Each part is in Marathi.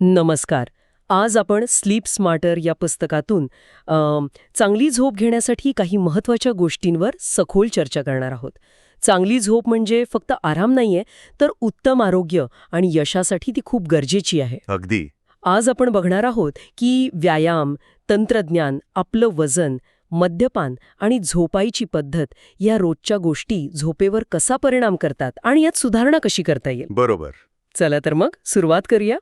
नमस्कार. आज आपण स्लीप स्मार्टर या पुस्तकातून चांगली झोप घेण्यासाठी काही महत्त्वाच्या गोष्टींवर सखोल चर्चा करणार आहोत. चांगली झोप म्हणजे फक्त आराम नाहीये तर उत्तम आरोग्य आणि यशासाठी ती खूप गरजेची आहे. अगदी. आज आपण बघणार आहोत की व्यायाम तंत्रज्ञान आपलं वजन मद्यपान आणि झोपाईची पद्धत या रोजच्या गोष्टी झोपेवर कसा परिणाम करतात आणि यात सुधारणा कशी करता येईल? बरोबर. चला तर मग सुरुवात करूया.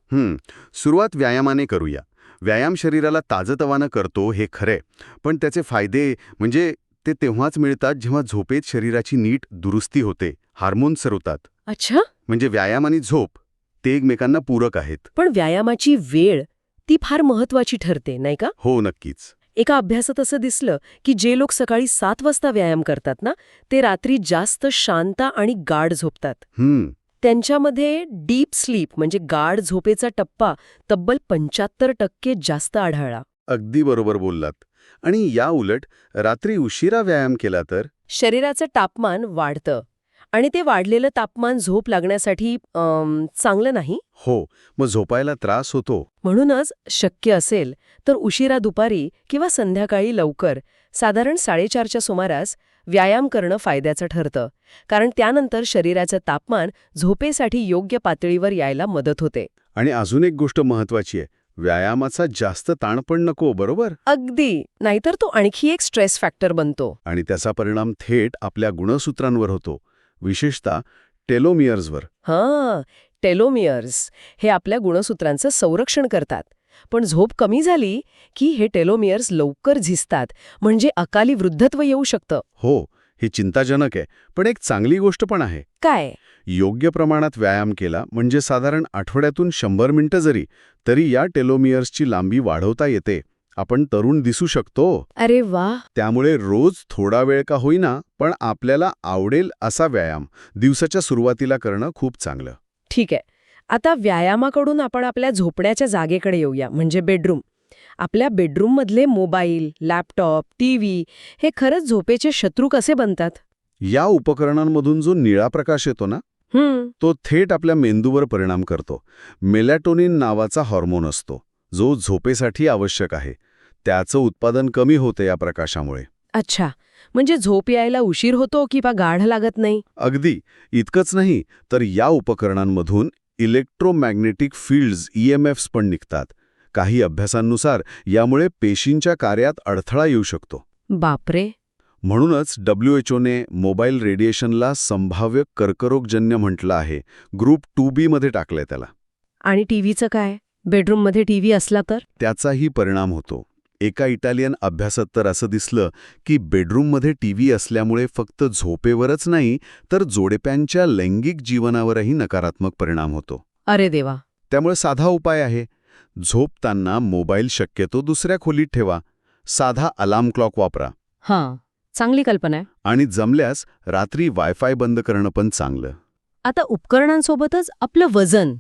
सुरुवात व्यायामाने करूया. व्यायाम शरीराला ताजतवानं करतो हे खरे पण त्याचे फायदे म्हणजे ते तेव्हाच मिळतात जेव्हा झोपेत शरीराची नीट दुरुस्ती होते हार्मोन्स सरवतात अच्छा? म्हणजे व्यायाम आणि झोप ते एकमेकांना पूरक आहेत. पण व्यायामाची वेळ ती फार महत्वाची ठरते नाही का? हो नक्कीच. एका अभ्यासात असं दिसलं की जे लोक सकाळी सात वाजता व्यायाम करतात ना ते रात्री जास्त शांत आणि गाढ झोपतात. हं त्यांच्यामध्ये डीप स्लीप म्हणजे गाढ झोपेचा टप्पा तब्बल पंच्याहत्तर टक्के जास्त आढळला. अगदी बरोबर बोललात. आणि या उलट रात्री उशिरा व्यायाम केला तर? शरीराचं तापमान वाढतं. आणि ते वाढलेलं तापमान झोप लागण्यासाठी चांगलं नाही? हो मग झोपायला त्रास होतो. म्हणूनच शक्य असेल तर उशिरा दुपारी किंवा संध्याकाळी लवकर साधारण साडेचारच्या सुमारास व्यायाम करणं फायद्याचं ठरतं. कारण त्यानंतर शरीराचं तापमान झोपेसाठी योग्य पातळीवर यायला मदत होते. आणि अजून एक गोष्ट महत्वाची आहे. व्यायामाचा जास्त ताण पण नको बरोबर? अगदी. नाहीतर तो आणखी एक स्ट्रेस फॅक्टर बनतो. आणि त्याचा परिणाम थेट आपल्या गुणसूत्रांवर होतो. विशेषतः टेलोमियर्सवर. हां. टेलोमियर्स हे आपल्या गुणसूत्रांचं संरक्षण करतात. पण झोप कमी झाली की हे टेलोमियर्स लवकर झिजतात म्हणजे अकाली वृद्धत्व येऊ शकतं. हो हे चिंताजनक आहे पण एक चांगली गोष्ट पण आहे. काय? योग्य प्रमाणात व्यायाम केला म्हणजे साधारण आठवड्यातून शंभर मिनिटं जरी तरी या टेलोमियर्सची लांबी वाढवता येते. आपण तरुण दिसू शकतो. अरे वा त्यामुळे रोज थोडा वेळ का होईना पण आपल्याला आवडेल असा व्यायाम. दिवसाच्या सुरुवातीला करणं खूप चांगलं. ठीक आहे. आता व्यायामाकडून आपण आपल्या झोपण्याच्या जागेकडे येऊया म्हणजे बेडरूम. आपल्या बेडरूममधले मोबाईल लॅपटॉप टीव्ही हे खरंच झोपेचे शत्रू कसे बनतात? या उपकरणांमधून जो निळा प्रकाश येतो ना तो थेट आपल्या मेंदूवर परिणाम करतो. मेलॅटोनिन नावाचा हॉर्मोन असतो जो झोपेसाठी आवश्यक आहे. त्याचं उत्पादन कमी होते या प्रकाशामुळे. अच्छा. म्हणजे झोप यायला उशीर होतो किंवा गाढ लागत नाही? अगदी. इतकंच नाही तर या उपकरणांमधून इलेक्ट्रोमॅग्नेटिक फील्ड्स ईएमएफ्स पण निघतात. काही अभ्यासांनुसार यामुळे पेशींच्या कार्यात अडथळा येऊ शकतो. बापरे! म्हणूनच डब्ल्यूएचओने मोबाईल रेडिएशनला संभाव्य कर्करोगजन्य म्हटलं आहे. ग्रुप टू बी मध्ये टाकलंय त्याला. आणि टीव्हीचं काय? बेडरूममध्ये टीव्ही असला तर? त्याचाही परिणाम होतो. एका इटालियन अभ्यासात तर असं दिसलं की बेडरूममध्ये टीव्ही असल्यामुळे फक्त झोपेवरच नाही तर जोडप्यांच्या लैंगिक जीवनावरही नकारात्मक परिणाम होतो. अरे देवा. त्यामुळे साधा उपाय आहे. झोपताना मोबाईल शक्यतो दुसऱ्या खोलीत ठेवा. साधा अलार्म क्लॉक वापरा. हां चांगली कल्पना आहे. आणि जमल्यास रात्री वायफाय बंद करणं पण चांगलं. आता उपकरणांसोबतच आपलं वजन.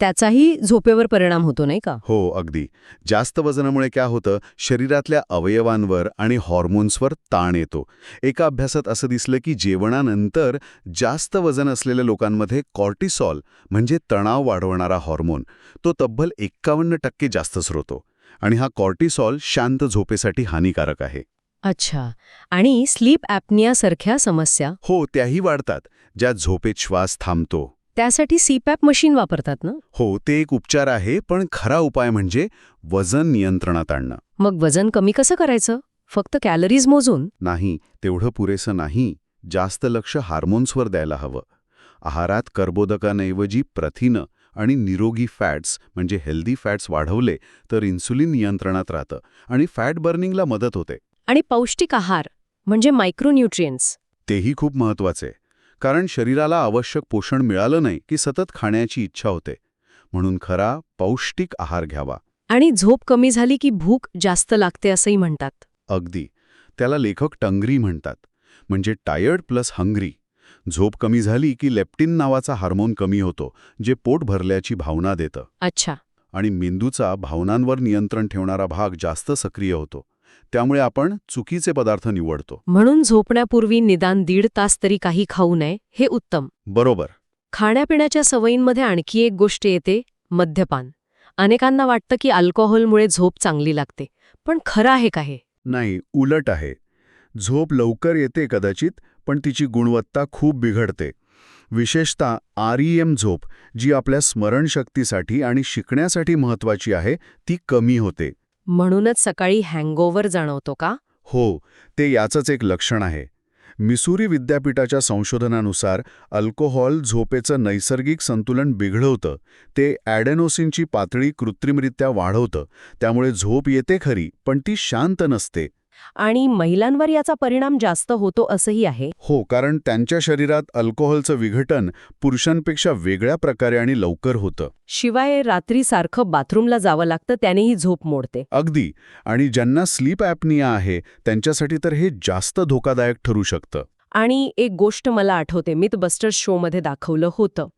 त्याचाही झोपेवर परिणाम होतो नाही का? हो अगदी. जास्त वजनामुळे काय होतं? शरीरातल्या अवयवांवर आणि हॉर्मोन्सवर ताण येतो. एका अभ्यासात असं दिसलं की जेवणानंतर जास्त वजन असलेल्या लोकांमध्ये कॉर्टिसॉल म्हणजे तणाव वाढवणारा हॉर्मोन तो तब्बल एक्कावन्न टक्के जास्त होतो आणि हा कॉर्टिसॉल शांत झोपेसाठी हानिकारक आहे. अच्छा. आणि स्लीप ॲपनियासारख्या समस्या? हो त्याही वाढतात ज्या झोपेत श्वास थांबतो. त्यासाठी सीपॅप मशीन वापरतात ना? हो ते एक उपचार आहे पण खरा उपाय म्हणजे वजन नियंत्रणात आणणं. मग वजन कमी कसं करायचं? फक्त कॅलरीज मोजून? नाही तेवढं पुरेसं नाही. जास्त लक्ष हार्मोन्सवर द्यायला हवं. आहारात कर्बोदकांऐवजी प्रथिनं आणि निरोगी फॅट्स म्हणजे हेल्दी फॅट्स वाढवले तर इन्सुलिन नियंत्रणात राहतं आणि फॅट बर्निंगला मदत होते. आणि पौष्टिक आहार म्हणजे मायक्रोन्यूट्रियन्स तेही खूप महत्त्वाचे. कारण शरीराला आवश्यक पोषण मिळालं नाही की सतत खाण्याची इच्छा होते. म्हणून खरा पौष्टिक आहार घ्यावा. आणि झोप कमी झाली की भूक जास्त लागते असंही म्हणतात. अगदी. त्याला लेखक टंगरी म्हणतात. म्हणजे टायर्ड प्लस हंग्री झोप कमी झाली की लेप्टिन नावाचा हार्मोन कमी होतो जे पोट भरल्याची भावना देतं. अच्छा. आणि मेंदूचा भावनांवर नियंत्रण ठेवणारा भाग जास्त सक्रिय होतो. त्यामुळे आपण चुकीचे पदार्थ निवडतो. म्हणून झोपण्यापूर्वी निदान दीड तास तरी काही खाऊ नये हे उत्तम. बरोबर. खाण्यापिण्याच्या सवयींमध्ये आणखी एक गोष्ट येते मद्यपान. अनेकांना वाटतं की अल्कोहोलमुळे झोप चांगली लागते पण खरं आहे का हे? नाही उलट आहे. झोप लवकर येते कदाचित पण तिची गुणवत्ता खूप बिघडते. विशेषतः आर एम झोप जी आपल्या स्मरणशक्तीसाठी आणि शिकण्यासाठी महत्वाची आहे ती कमी होते. म्हणूनच सकाळी हँगओव्हर जाणवतो का? हो ते याचंच एक लक्षण आहे. मिसुरी विद्यापीठाच्या संशोधनानुसार अल्कोहॉल झोपेचं नैसर्गिक संतुलन बिघडवतं ते ॲडेनोसिनची पातळी कृत्रिमरित्या वाढवतं त्यामुळे झोप येते खरी पण ती शांत नसते. आणि महिलांवर याचा परिणाम जास्त होतो असंही आहे. हो कारण त्यांच्या शरीरात अल्कोहोलचं विघटन पुरुषांपेक्षा वेगळ्या प्रकारे आणि लवकर होतं. शिवाय रात्री सारखं बाथरूमला जावं लागतं त्यानेही झोप मोडते. अगदी. आणि ज्यांना स्लीप ॲपनिया आहे त्यांच्यासाठी तर हे जास्त धोकादायक ठरू शकतं. आणि एक गोष्ट मला आठवते मिथ बस्टर्स शोमध्ये दाखवलं होतं.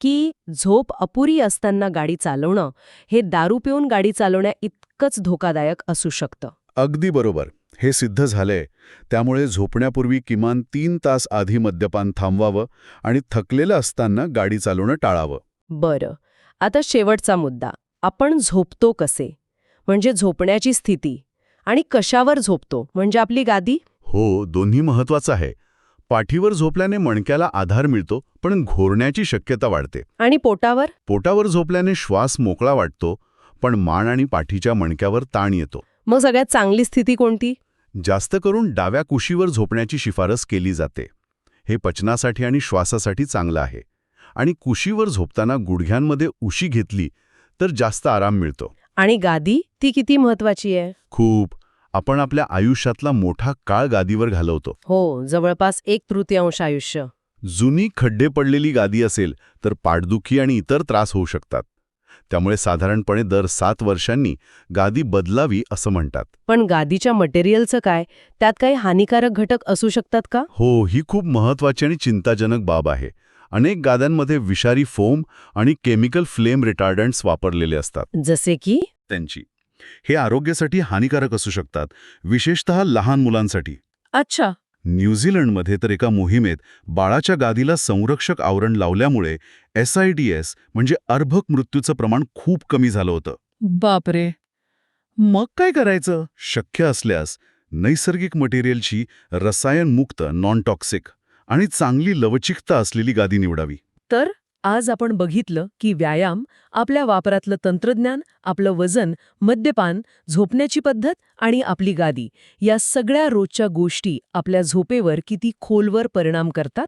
की झोप अपुरी असताना गाडी चालवणं हे दारू पिऊन गाडी चालवण्या इतकंच धोकादायक असू शकतं. अगदी बरोबर. हे सिद्ध झालंय. त्यामुळे झोपण्यापूर्वी किमान तीन तास आधी मद्यपान थांबवावं आणि थकलेलं असताना गाडी चालवणं टाळावं. बरं. आता शेवटचा मुद्दा. आपण झोपतो कसे? म्हणजे झोपण्याची स्थिती. आणि कशावर झोपतो? म्हणजे आपली गादी? हो दोन्ही महत्वाचं आहे. पाठीवर झोपल्याने मणक्याला आधार मिळतो पण घोरण्याची शक्यता वाढते. आणि पोटावर? पोटावर झोपल्याने श्वास मोकळा वाटतो पण मान आणि पाठीच्या मणक्यावर ताण येतो. मग सगळ्यात चांगली स्थिती कोणती? जास्त करून डाव्या कुशीवर झोपण्याची शिफारस केली जाते. हे पचनासाठी आणि श्वासासाठी चांगलं आहे. आणि कुशीवर झोपताना गुडघ्यांमध्ये उशी घेतली तर जास्त आराम मिळतो. आणि गादी? ती किती महत्वाची आहे? खूप. आपण आपल्या आयुष्यातला मोठा काळ गादीवर घालवतो. हो जवळपास एक तृतीयांश आयुष्य. जुनी खड्डे पडलेली गादी असेल तर पाठदुखी आणि इतर त्रास होऊ शकतात. त्यामुळे साधारणपणे दर सात वर्षांनी गादी बदलावी असं म्हणतात. पण गादीच्या मटेरियलचं काय? त्यात काही हानिकारक घटक असू शकतात का? हो ही खूप महत्वाची आणि चिंताजनक बाब आहे. अनेक गाद्यांमध्ये विषारी फोम आणि केमिकल फ्लेम रिटार्डंट्स वापरलेले असतात. जसे की? त्यांची. हे आरोग्यासाठी हानिकारक असू शकतात विशेषतः लहान मुलांसाठी. अच्छा. न्यूझीलंडमध्ये तर एका मोहिमेत बाळाच्या गादीला संरक्षक आवरण लावल्यामुळे एस आय डी एस म्हणजे अर्भक मृत्यूचं प्रमाण खूप कमी झालं होतं. बापरे! मग काय करायचं? शक्य असल्यास नैसर्गिक मटेरियलची रसायनमुक्त नॉन टॉक्सिक आणि चांगली लवचिकता असलेली गादी निवडावी. तर? आज आपण बघितलं की व्यायाम आपल्या वापरातलं तंत्रज्ञान आपलं वजन मद्यपान झोपण्याची पद्धत आणि आपली गादी या सगळ्या रोजच्या गोष्टी आपल्या झोपेवर किती खोलवर परिणाम करतात?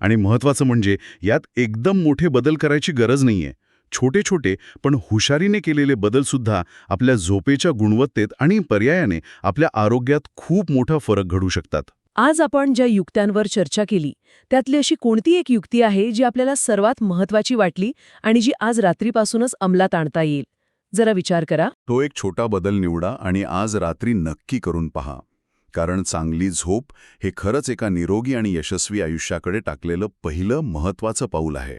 आणि महत्वाचं म्हणजे यात एकदम मोठे बदल करायची गरज नाहीये. छोटे छोटे पण हुशारीने केलेले बदलसुद्धा आपल्या झोपेच्या गुणवत्तेत आणि पर्यायाने आपल्या आरोग्यात खूप मोठा फरक घडू शकतात. आज आपण ज्या युक्त्यांवर चर्चा केली त्यातली अशी कोणती एक युक्ती आहे जी आपल्याला सर्वात महत्वाची वाटली आणि जी आज रात्रीपासूनच अंमलात आणता येईल? जरा विचार करा. तो एक छोटा बदल निवडा आणि आज रात्री नक्की करून पहा. कारण चांगली झोप हे खरंच एका निरोगी आणि यशस्वी आयुष्याकडे टाकलेलं पहिलं महत्वाचं पाऊल आहे.